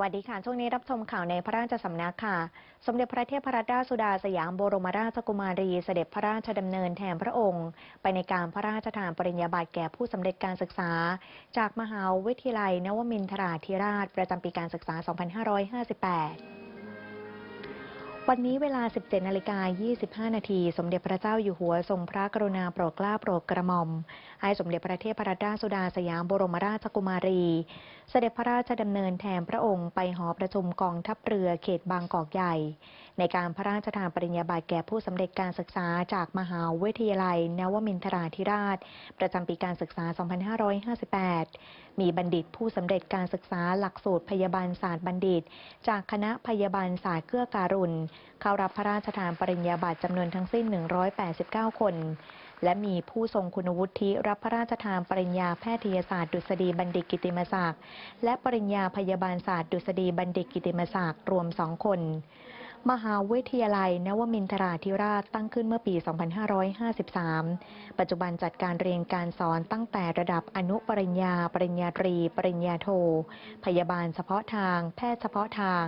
วัสดีค่ะ ช่วงนี้รับชมข่าวในพระราชสำนักค่ะ สมเด็จพระเทพรัตนราชสุดาสยามบรมราชกุมารี เสด็จพระราชดำเนินแทนพระองค์ ไปในการพระราชทานปริญญาบัตรแก่ผู้สำเร็จการศึกษา จากมหาวิทยาลัย นวมินทราธิราช ประจำปีการศึกษา 2558วันนี้เวลา 17 นาฬิกา 25 นาที สมเด็จพระเจ้าอยู่หัวทรงพระกรุณาโปรดเกล้าโปรดกระหม่อม ให้สมเด็จพระเทพรัตนราชสุดาสยามบรมราชกุมารี เสด็จพระราชดำเนินแทนพระองค์ไปหอประชุมกองทัพเรือเขตบางกอกใหญ่ ในการพระราชทานปริญญาบัตรแก่ผู้สำเร็จการศึกษาจากมหาวิทยาลัย นวมินทราธิราช ประจำปีการศึกษา 2558 มีบัณฑิตผู้สำเร็จการศึกษาหลักสูตรพยาบาลศาสตร์บัณฑิต จากคณะพยาบาลศาสตร์เกื้อการุณเข้ารับพระราชทานปริญญาบัตรจำนวนทั้งสิ้น 189 คน และมีผู้ทรงคุณวุฒิรับพระราชทานปริญญาแพทยศาสตร์ดุษฎีบัณฑิตกิติมศักดิ์และปริญญาพยาบาลศาสตร์ดุษฎีบัณฑิตกิติมศักดิ์รวมสองคน มหาวิทยาลัย นวมินทราธิราชตั้งขึ้นเมื่อปี 2553 ปัจจุบันจัดการเรียนการสอนตั้งแต่ระดับอนุปริญญา ปริญญาตรี ปริญญาโท พยาบาลเฉพาะทาง แพทย์เฉพาะทาง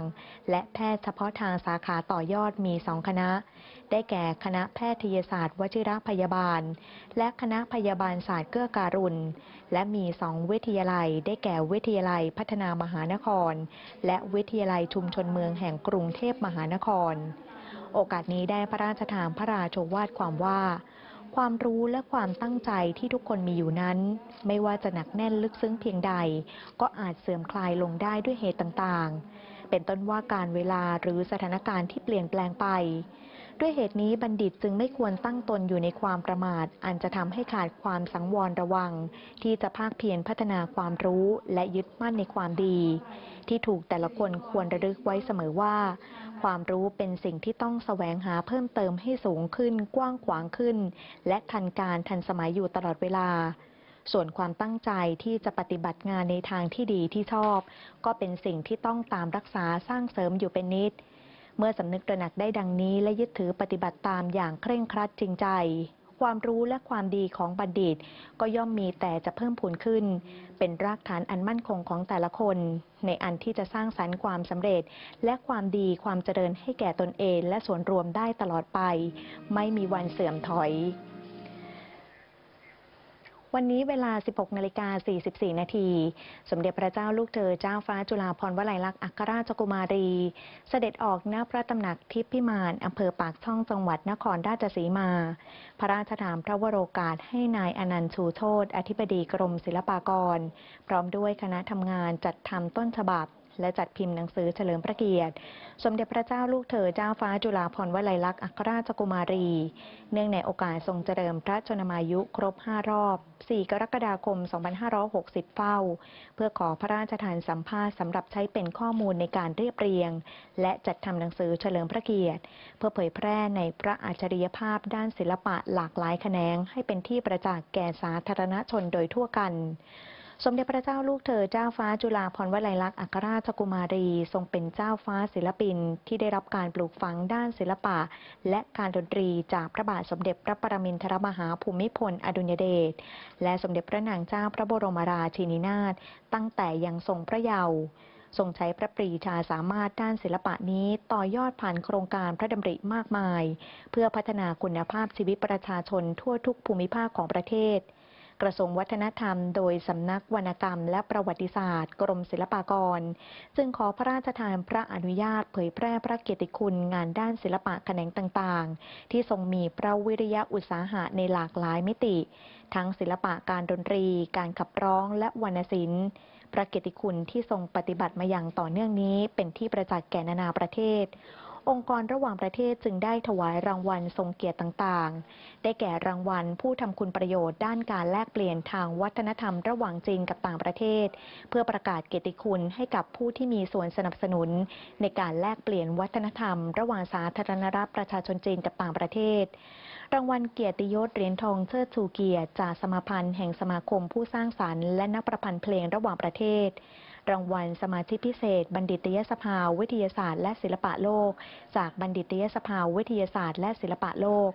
และแพทย์เฉพาะทางสาขาต่อยอดมีสองคณะ ได้แก่คณะแพทยศาสตร์ วชิรพยาบาล และคณะพยาบาลศาสตร์เกื้อการุณ และมีสองวิทยาลัยได้แก่วิทยาลัยพัฒนามหานคร และวิทยาลัยชุมชนเมืองแห่งกรุงเทพมหานคร โอกาสนี้ได้พระราชทานพระราชวาทความว่า ความรู้และความตั้งใจที่ทุกคนมีอยู่นั้น ไม่ว่าจะหนักแน่นลึกซึ้งเพียงใด ก็อาจเสื่อมคลายลงได้ด้วยเหตุต่างๆ เป็นต้นว่าการเวลาหรือสถานการณ์ที่เปลี่ยนแปลงไป ด้วยเหตุนี้บัณฑิตจึงไม่ควรตั้งตนอยู่ในความประมาท อันจะทำให้ขาดความสังวรระวัง ที่จะภาคเพียรพัฒนาความรู้และยึดมั่นในความดี ที่ถูกแต่ละคนควรระลึกไว้เสมอว่า ความรู้เป็นสิ่งที่ต้องแสวงหาเพิ่มเติมให้สูงขึ้น กว้างขวางขึ้น และทันการทันสมัยอยู่ตลอดเวลาส่วนความตั้งใจที่จะปฏิบัติงานในทางที่ดีที่ชอบ ก็เป็นสิ่งที่ต้องตามรักษาสร้างเสริมอยู่เป็นนิด เมื่อสำนึกตระหนักได้ดังนี้และยึดถือปฏิบัติตามอย่างเคร่งครัดจริงใจ ความรู้และความดีของบัณฑิต ก็ย่อมมีแต่จะเพิ่มพูนขึ้น เป็นรากฐานอันมั่นคงของแต่ละคน ในอันที่จะสร้างสรรค์ความสำเร็จ และความดีความเจริญให้แก่ตนเอง และส่วนรวมได้ตลอดไป ไม่มีวันเสื่อมถอย วันนี้เวลา 16 นาฬิกา 44 นาที สมเด็จพระเจ้าลูกเธอเจ้าฟ้าจุฬาภรณ์วลัยลักษณ์อัครราชกุมารี เสด็จออกณพระตำหนักทิพย์พิมานอำเภอปากช่องจังหวัดนครราชสีมา พระราชทานพระวโรกาสให้นายอนันต์ชูโชตอธิบดีกรมศิลปากร พร้อมด้วยคณะทำงานจัดทำต้นฉบับ และจัดพิมพ์หนังสือเฉลิมพระเกียรติ สมเด็จพระเจ้าลูกเธอเจ้าฟ้าจุฬาภรณ์วลัยลักษณ์อัครราชกุมารี เนื่องในโอกาสทรงเจริญพระชนมายุครบ 5 รอบ 4 กรกฎาคม 2560 เฝ้า เพื่อขอพระราชทานสัมภาษณ์สำหรับใช้เป็นข้อมูลในการเรียบเรียง และจัดทำหนังสือเฉลิมพระเกียรติ เพื่อเผยแพร่ในพระอัจฉริยภาพด้านศิลปะหลากหลายแขนงให้เป็นที่ประจักษ์แก่สาธารณชนโดยทั่วกัน สมเด็จพระเจ้าลูกเธอเจ้าฟ้าจุฬาภรณ์วลัยลักษณ์อัครราชกุมารี ทรงเป็นเจ้าฟ้าศิลปินที่ได้รับการปลูกฝังด้านศิลปะ และการดนตรีจากพระบาทสมเด็จพระปรมินทรมหาภูมิพลอดุลยเดชและสมเด็จพระนางเจ้าพระบรมราชินีนาถตั้งแต่ยังทรงพระเยาว์ทรงใช้พระปรีชาสามารถด้านศิลปะนี้ต่อยอดผ่านโครงการพระดำริมากมาย เพื่อพัฒนาคุณภาพชีวิตประชาชนทั่วทุกภูมิภาคของประเทศ กระทรวงวัฒนธรรม โดยสำนักวรรณกรรม และประวัติศาสตร์ กรมศิลปากร จึงขอพระราชทานพระอนุญาตเผยแพร่พระเกียรติคุณงานด้านศิลปะแขนงต่างๆ ที่ทรงมีพระวิริยะอุตสาหะในหลากหลายมิติ ทั้งศิลปะการดนตรี การขับร้องและวรรณศิลป์พระเกียรติคุณที่ทรงปฏิบัติมาอย่างต่อเนื่องนี้เป็นที่ประจักษ์แก่นานาประเทศ องค์กรระหว่างประเทศจึงได้ถวายรางวัลทรงเกียรติต่างๆ ได้แก่รางวัลผู้ทำคุณประโยชน์ด้านการแลกเปลี่ยนทางวัฒนธรรมระหว่างจีนกับต่างประเทศ เพื่อประกาศเกียรติคุณให้กับผู้ที่มีส่วนสนับสนุน ในการแลกเปลี่ยนวัฒนธรรม ระหว่างสาธารณรัฐประชาชนจีนกับต่างประเทศ รางวัลเกียรติยศเหรียญทองเชิดชูเกียรติจากสมาพันธ์แห่งสมาคมผู้สร้างสรรค์และนักประพันธ์เพลงระหว่างประเทศ รางวัลสมาชิกพิเศษ บัณฑิตยสภาวิทยาศาสตร์ และศิลปะโลก จากบัณฑิตยสภาวิทยาศาสตร์และศิลปะโลก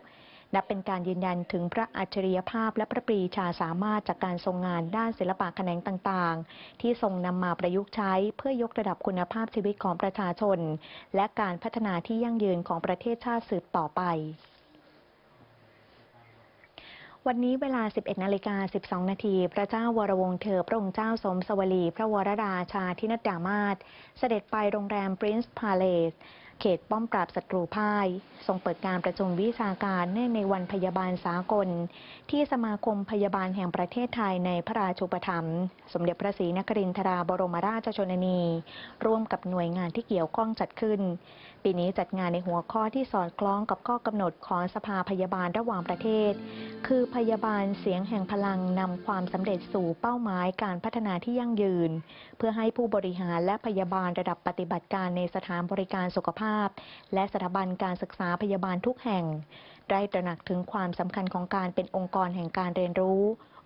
นับเป็นการยืนยันถึงพระอัจฉริยภาพและพระปรีชาสามารถจากการทรงงานด้านศิลปะแขนงต่างๆ ที่ทรงนำมาประยุกต์ใช้เพื่อยกระดับคุณภาพชีวิตของประชาชน และการพัฒนาที่ยั่งยืนของประเทศชาติสืบต่อไป วันนี้เวลา 11 นาฬิกา 12 นาที พระเจ้าวรวงศ์เธอพระองค์เจ้าสมสวลี พระวรราชาธินัดดามาศเสด็จไปโรงแรม Prince Palace เขตป้อมปราบศัตรูพ่าย ทรงเปิดการประชุมวิชาการเนื่องในวันพยาบาลสากล ที่สมาคมพยาบาลแห่งประเทศไทยในพระราชูปถัมภ์สมเด็จพระศรีนครินทราบรมราชชนนี ร่วมกับหน่วยงานที่เกี่ยวข้องจัดขึ้น ปีนี้จัดงานในหัวข้อที่สอดคล้องกับข้อกำหนดของสภาพยาบาลระหว่างประเทศ คือพยาบาลเสียงแห่งพลังนำความสำเร็จสู่เป้าหมายการพัฒนาที่ยั่งยืน เพื่อให้ผู้บริหารและพยาบาลระดับปฏิบัติการในสถานบริการสุขภาพและสถาบันการศึกษาพยาบาลทุกแห่ง ได้ตระหนักถึงความสำคัญของการเป็นองค์กรแห่งการเรียนรู้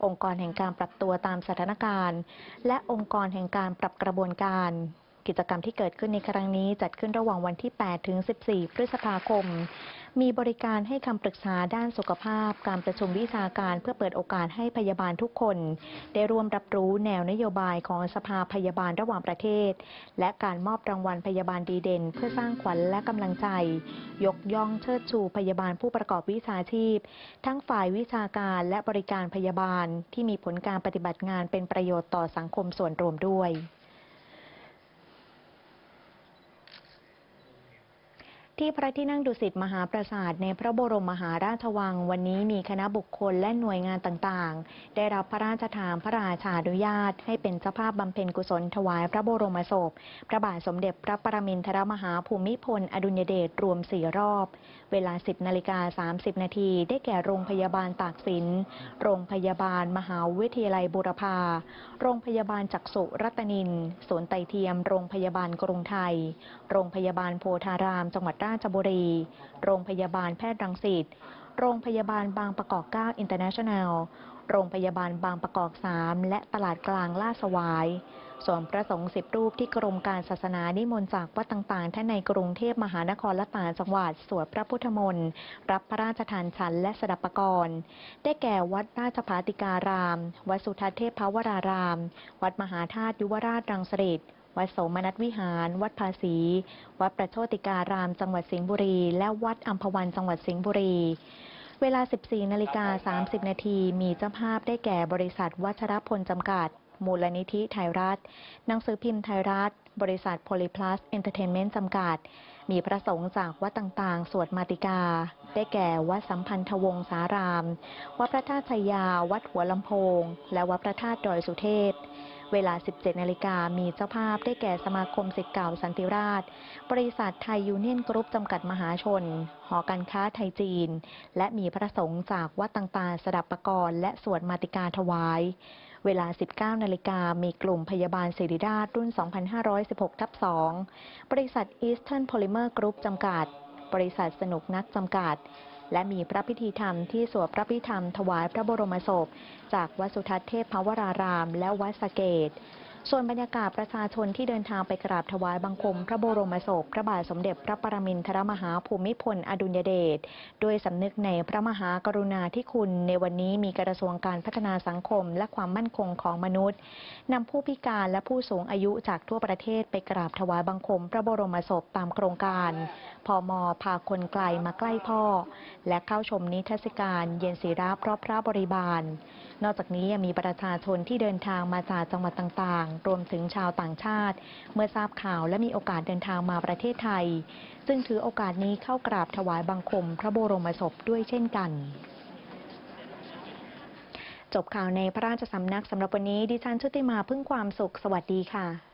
องค์กรแห่งการปรับตัวตามสถานการณ์ และองค์กรแห่งการปรับกระบวนการ กิจกรรมที่เกิดขึ้นในครั้งนี้จัดขึ้นระหว่างวันที่ 8 ถึง 14 พฤษภาคม มีบริการให้คำปรึกษาด้านสุขภาพ การประชุมวิชาการเพื่อเปิดโอกาสให้พยาบาลทุกคน ได้ร่วมรับรู้แนวนโยบายของสภาพยาบาลระหว่างประเทศ และการมอบรางวัลพยาบาลดีเด่น เพื่อสร้างขวัญและกำลังใจ ยกย่องเชิดชูพยาบาลผู้ประกอบวิชาชีพ ทั้งฝ่ายวิชาการและบริการพยาบาลที่มีผลการปฏิบัติงานเป็นประโยชน์ต่อสังคมส่วนรวมด้วย ที่พระที่นั่งดุสิตมหาปราสาทในพระบรมมหาราชวัง วันนี้มีคณะบุคคลและหน่วยงานต่างๆ ได้รับพระราชทานพระราชานุญาต ให้เป็นเจ้าภาพบำเพ็ญกุศลถวายพระบรมศพ พระบาทสมเด็จพระปรมินทรมหาภูมิพล อดุลยเดชรวมสี่รอบ เวลา 10นาฬิกา30 นาทีได้แก่โรงพยาบาลตากสิน โรงพยาบาลมหาวิทยาลัยบูรพาโรงพยาบาลจักษุรัตนินศูนไตเทียม โรงพยาบาลกรุงไทย โรงพยาบาลโพธารามจังหวัดราชบุรี โรงพยาบาลแพทย์รังสิต โรงพยาบาลบางประกอบ9 International โรงพยาบาลบางประกอบ 3 และตลาดกลางลาดสวาย ส่วนพระสงฆ์สิบรูปที่กรมการศาสนานิมนต์จากวัดต่างๆ ทั้งในกรุงเทพมหานครและต่างจังหวัดสวดพระพุทธมนต์รับพระราชทานฉันและสดับปกรณ์ได้แก่วัดราชภาติการาม วัดสุทัศเทพภวราราม วัดมหาธาตุยุวราชรังสฤษ วัดโสมนัสวิหาร วัดภาษี วัดประโชติการามจังหวัดสิงห์บุรี และวัดอัมพวันจังหวัดสิงห์บุรีเวลา 14 นาฬิกา 30 นาที มีเจ้าภาพได้แก่บริษัทวัชรพลจำกัด มูลนิธิไทยรัฐ หนังสือพิมพ์ไทยรัฐ บริษัทโพลิพลัสเอนเตอร์เทนเมนต์จำกัด มีพระสงฆ์จากวัดต่างๆ สวดมาติกา ได้แก่วัดสัมพันธวงศาราม วัดพระธาตุชัยยา วัดหัวลำโพง และวัดพระธาตุดอยสุเทพ เวลา 17 นาฬิกามีเจ้าภาพได้แก่สมาคมสิทธิ์เก่าสันติราช บริษัทไทยยูเนียนกรุ๊ปจำกัดมหาชน หอการค้าไทยจีน และมีพระสงฆ์จากวัดต่างๆ สดับประกรณ์และสวดมาติกาถวาย เวลา 19 นาฬิกามีกลุ่มพยาบาลศิริราชรุ่น 2516 ทับ 2 บริษัท Eastern Polymer Group จำกัด บริษัทสนุกนักจำกัด และมีพระพิธีธรรมที่สวดพระพิธรรมถวายพระบรมศพ จากวัดสุทัศน์เทพภวราราม และวัดสะเกต ส่วนบรรยากาศประชาชนที่เดินทางไปกราบถวายบังคม พระบรมศพพระบาทสมเด็จพระปรมินทรมหาภูมิพลอดุลยเดชโดยสำนึกในพระมหากรุณาธิคุณ ในวันนี้มีกระทรวงการพัฒนาสังคม และความมั่นคงของมนุษย์นำผู้พิการและผู้สูงอายุจากทั่วประเทศไปกราบถวายบังคม พระบรมศพตามโครงการพมพาคนไกลมาใกล้พ่อ และเข้าชมนิทรรศการเย็นศีราเพราะพระบริบาล นอกจากนี้ยังมีประชาชนที่เดินทางมาจากจังหวัดต่างรวมถึงชาวต่างชาติ เมื่อทราบข่าวและมีโอกาสเดินทางมาประเทศไทย ซึ่งถือโอกาสนี้เข้ากราบถวายบังคมพระบรมศพด้วยเช่นกันจบข่าวในพระราชสำนักสำหรับวันนี้ดิฉันชุติมาพึ่งความสุข สวัสดีค่ะ